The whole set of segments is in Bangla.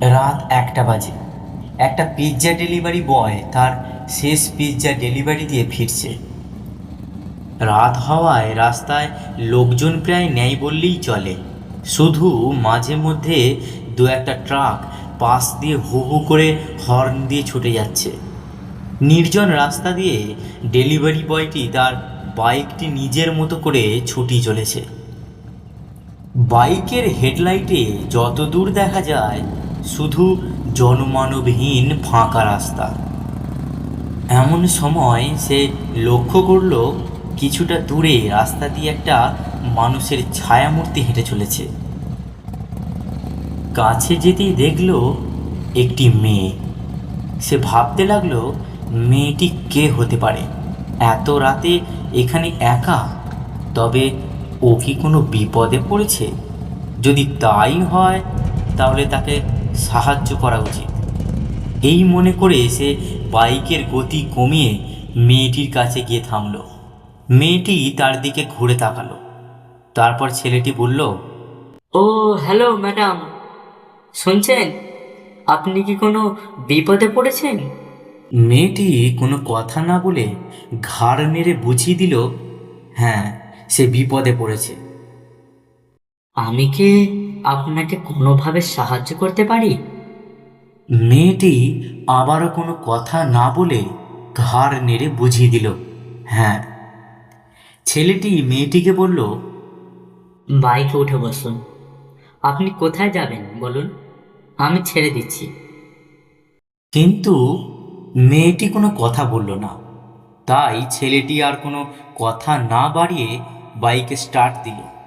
রাত একটা বাজে। একটা পিৎজা ডেলিভারি বয় তার শেষ পিৎজা ডেলিভারি দিয়ে ফিরছে। রাত হওয়ায় রাস্তায় লোকজন প্রায় নেই বললেই চলে। শুধু মাঝে মধ্যে দু একটা ট্রাক পাশ দিয়ে হু হু করে হর্ন দিয়ে ছুটে যাচ্ছে। নির্জন রাস্তা দিয়ে ডেলিভারি বয়টি তার বাইকটি নিজের মতো করে ছুটি চলেছে। বাইকের হেডলাইটে যত দূর দেখা যায় শুধু জনমানবহীন ফাঁকা রাস্তা। এমন সময় সে লক্ষ্য করল, কিছুটা দূরে রাস্তা দিয়ে একটা মানুষের ছায়ামূর্তি হেঁটে চলেছে। কাছে যেতেই দেখল, একটি মেয়ে। সে ভাবতে লাগল, মেয়েটি কে হতে পারে? এত রাতে এখানে একা? তবে ও কি কোনো বিপদে পড়েছে? যদি তাই হয়, তাহলে তাকে সাহায্য করা উচিত। এই মনে করে সে বাইকের গতি কমিয়ে মেয়েটির কাছে গিয়ে থামল। মেয়েটি তার দিকে ঘুরে তাকালো। তারপর ছেলেটি বলল ও হ্যালো ম্যাডাম। শুনছেন? আপনি কি কোনো বিপদে পড়েছেন? মেয়েটি কোনো কথা না বলে ঘাড় নেড়ে বুঝিয়ে দিল হ্যাঁ সে বিপদে পড়েছে। আমি কি আপনাকে কোনোভাবে সাহায্য করতে পারি? মেয়েটি আবারও কোনো কথা না বলে ঘাড় নেড়ে বুঝিয়ে দিল হ্যাঁ। ছেলেটি মেয়েটিকে বলল বাইকে উঠে বসুন। আপনি কোথায় যাবেন বলুন? আমি ছেড়ে দিচ্ছি। কিন্তু মেয়েটি কোনো কথা বলল না। তাই ছেলেটি আর কোনো কথা না বাড়িয়ে বাইকে স্টার্ট দিল।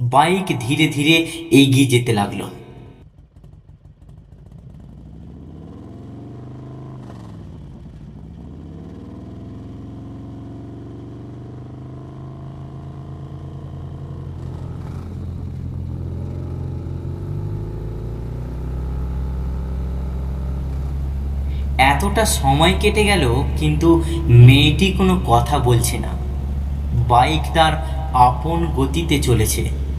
বাইক ধীরে ধীরে এগিয়ে যেতে লাগল। এতটা সময় কেটে গেল, কিন্তু মেয়েটি কোনো কথা বলছে না। বাইক তার আপন গতিতে চলেছে।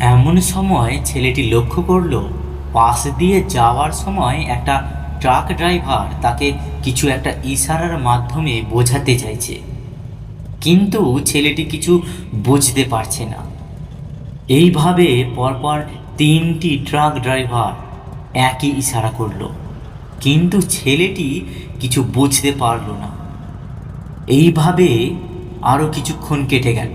এমন সময় ছেলেটি লক্ষ্য করল, পাশ দিয়ে যাওয়ার সময় একটা ট্রাক ড্রাইভার তাকে কিছু একটা ইশারার মাধ্যমে বোঝাতে চাইছে। কিন্তু ছেলেটি কিছু বুঝতে পারছে না। এইভাবে পরপর তিনটি ট্রাক ড্রাইভার একই ইশারা করল, কিন্তু ছেলেটি কিছু বুঝতে পারল না। এইভাবে আরও কিছুক্ষণ কেটে গেল।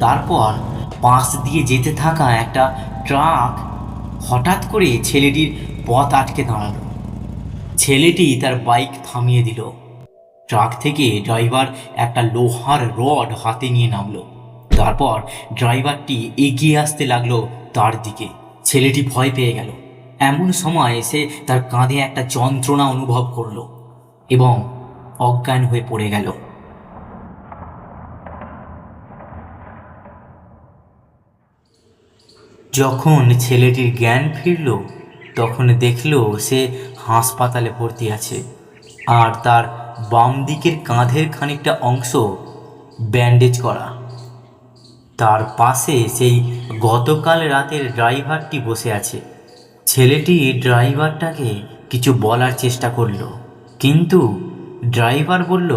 তারপর পাশ দিয়ে যেতে থাকা একটা ট্রাক হঠাৎ করে ছেলেটির পথ আটকে দাঁড়াল। ছেলেটি তার বাইক থামিয়ে দিল। ট্রাক থেকে ড্রাইভার একটা লোহার রড হাতে নিয়ে নামলো। তারপর ড্রাইভারটি এগিয়ে আসতে লাগল তার দিকে। ছেলেটি ভয় পেয়ে গেল। এমন সময় সে তার কাঁধে একটা যন্ত্রণা অনুভব করল এবং অজ্ঞান হয়ে পড়ে গেল। যখন ছেলেটির জ্ঞান ফিরল, তখন দেখল সে হাসপাতালে ভর্তি আছে আর তার বাম দিকের কাঁধের খানিকটা অংশ ব্যান্ডেজ করা। তার পাশে সেই গতকাল রাতের ড্রাইভারটি বসে আছে। ছেলেটি ড্রাইভারটাকে কিছু বলার চেষ্টা করল, কিন্তু ড্রাইভার বলল,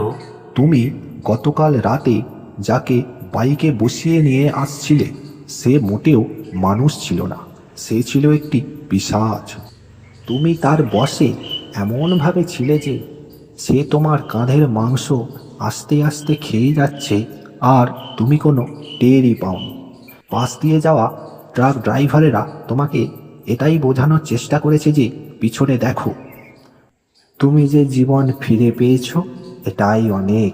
তুমি গতকাল রাতে যাকে বাইকে বসিয়ে নিয়ে আসছিলে, সে মোটেও মানুষ ছিল না। সে ছিল একটি পিশাচ তুমি তার বসে এমনভাবে ছিলে যে সে তোমার কাঁধের মাংস আস্তে আস্তে খেয়ে যাচ্ছে আর তুমি কোনো টেরই পাওনি। পাশ দিয়ে যাওয়া ট্রাক ড্রাইভারেরা তোমাকে এটাই বোঝানোর চেষ্টা করেছে যে পিছনে দেখো। তুমি যে জীবন ফিরে পেয়েছ, এটাই অনেক।